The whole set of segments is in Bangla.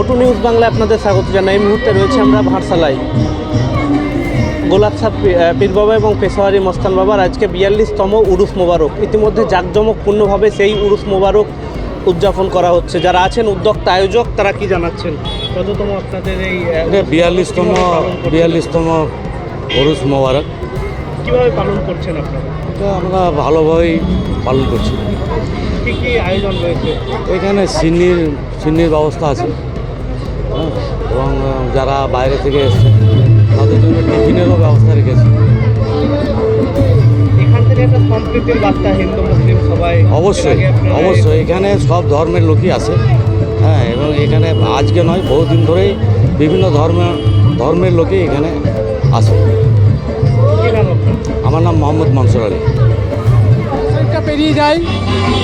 ওটু নিউজ বাংলায় আপনাদের স্বাগত জানাই। এই মুহূর্তে রয়েছে আমরা ভারসালাই গোলাপ সাহ পীর বাবা এবং পেশোয়ারি মস্তান বাবার আজকে বিয়াল্লিশতম উরুস মোবারক। ইতিমধ্যে জাঁকজমকপূর্ণভাবে সেই উরুস মোবারক উদযাপন করা হচ্ছে। যারা আছেন উদ্যোক্তা আয়োজক তারা কি জানাচ্ছেন? কততম আপনাদের এই বিয়াল্লিশতম? বিয়াল্লিশতম হরুস মোবারক। কীভাবে পালন করছেন আপনারা? এটা আমরা ভালোভাবেই পালন করছি। কি কি আয়োজন রয়েছে? এখানে সিন্নির সিন্নির ব্যবস্থা আছে। এবং যারা বাইরে থেকে এসছে তাদের জন্য টিফিনেরও ব্যবস্থা রেখেছি। অবশ্যই অবশ্যই। এখানে সব ধর্মের লোকই আছে। হ্যাঁ এবং এখানে আজকে নয় বহুদিন ধরেই বিভিন্ন ধর্ম ধর্মের লোকই এখানে আসে? আমার নাম মোহাম্মদ মনসুর আলী। একটা পেরিয়ে যায়।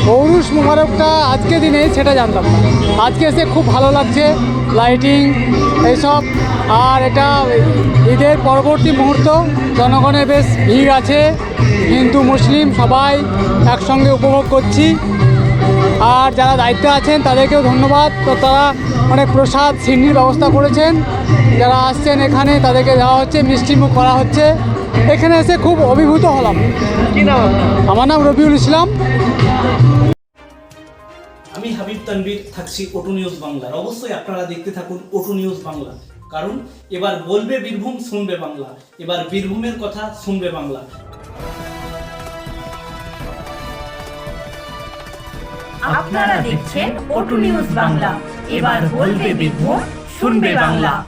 পৌরুষ মোবারকটা আজকে দিনে সেটা জানতাম না। আজকে এসে খুব ভালো লাগছে লাইটিং এইসব আর এটা ঈদের পরবর্তী মুহূর্ত জনগণের বেশ ভিড় আছে। হিন্দু, মুসলিম সবাই একসঙ্গে উপভোগ করছি। আর যারা দায়িত্বে আছেন, তাদেরকেও ধন্যবাদ। তো তারা অনেক প্রসাদ, সিন্নির ব্যবস্থা করেছেন। যারা আসছেন এখানে, তাদেরকে দেওয়া হচ্ছে, মিষ্টিমুখ করা হচ্ছে। এখানে এসে খুব অভিভূত হলাম। কি নাম আপনার? আমার নাম রবিউল ইসলাম। আমি হাবিব তানবীর থাকছি ওটু নিউজ বাংলায় অবশ্যই আপনারা দেখতে থাকুন ওটু নিউজ বাংলা। কারণ এবার বলবে বীরভূম শুনবে বাংলা। এবার বীরভূমের কথা শুনবে বাংলা। আপনারা দেখছেন ওটু নিউজ বাংলা। এবার বলবে বীরভূম শুনবে বাংলা।